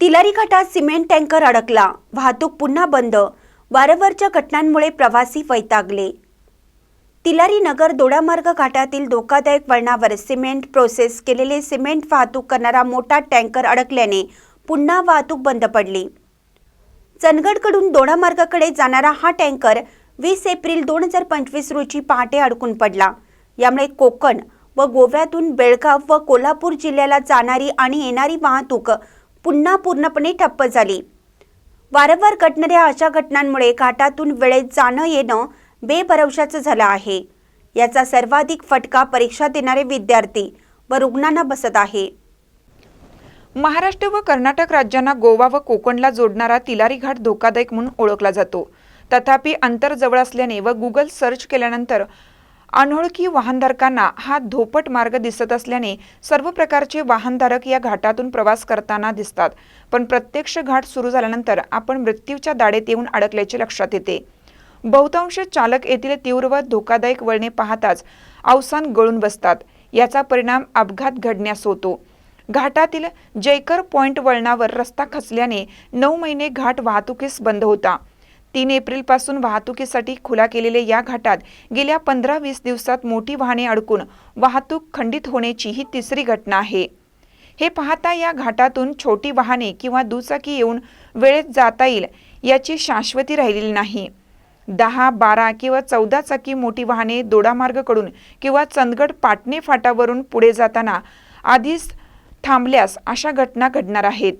तिलारी घाटात cement tanker अडकला. वाहतूक पुन्हा बंद. वारंवारच्या घटनांमुळे प्रवासी वैतागले. तिलारी नगर दोडामार्ग घाटातील धोकादायक वळणावर सिमेंट प्रोसेस केलेले सिमेंट वाहतूक करणारा मोठा टँकर अडकल्याने पुन्हा वाहतूक बंद पडली. चंदगडकडून दोडामार्गाकडे जाणारा हा टँकर वीस एप्रिल दोन हजार पंचवीस रोजी पहाटे अडकून पडला. यामुळे कोकण व गोव्यातून बेळगाव व कोल्हापूर जिल्ह्याला जाणारी आणि येणारी वाहतूक पुन्हा पूर्णपणे ठप्प झाली. वारंवार घडणाऱ्या अशा घटनांमुळे घाटातून वेळेत जाणं येणं बेभरवशाचं झालं आहे. याचा सर्वाधिक फटका परीक्षा देणारे विद्यार्थी व रुग्णांना बसत आहे. महाराष्ट्र व कर्नाटक राज्यांना गोवा व कोकणला जोडणारा तिलारी घाट धोकादायक म्हणून ओळखला जातो. तथापि अंतर जवळ असल्याने व गुगल सर्च केल्यानंतर अनोळखी वाहनधारकांना हा धोपट मार्ग दिसत असल्याने सर्व प्रकारचे वाहनधारक या घाटातून प्रवास करताना दिसतात. पण प्रत्यक्ष घाट सुरू झाल्यानंतर आपण मृत्यूच्या दाढेत येऊन अडकल्याचे लक्षात येते. बहुतांश चालक येथील तीव्र व धोकादायक वळणे पाहताच अवसान गळून बसतात. याचा परिणाम अपघात घडण्यास होतो. घाटातील जयकर पॉइंट वळणावर रस्ता खचल्याने नऊ महिने घाट वाहतुकीस बंद होता. तीन एप्रिलपासून वाहतुकीसाठी खुला केलेल्या या घाटात गेल्या पंधरा वीस दिवसात मोठी वाहने अडकून वाहतूक खंडित होण्याची ही तिसरी घटना आहे. हे पाहता या घाटातून छोटी वाहने किंवा दुचाकी येऊन वेळेत जाता येईल याची शाश्वती राहिलेली नाही. दहा बारा किंवा चौदा चाकी मोठी वाहने दोडामार्गकडून किंवा चंदगड पाटणे फाटावरून पुढे जाताना आधीच थांबल्यास अशा घटना घडणार आहेत.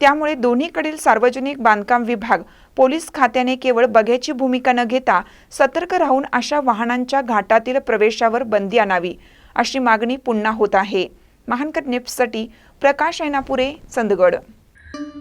त्यामुळे दोन्हीकडील सार्वजनिक बांधकाम विभाग पोलीस खात्याने केवळ बघ्याची भूमिका न घेता सतर्क राहून अशा वाहनांच्या घाटातील प्रवेशावर बंदी आणावी अशी मागणी पुन्हा होत आहे. महानकर नेप्ससाठी प्रकाश ऐनापुरे चंदगड.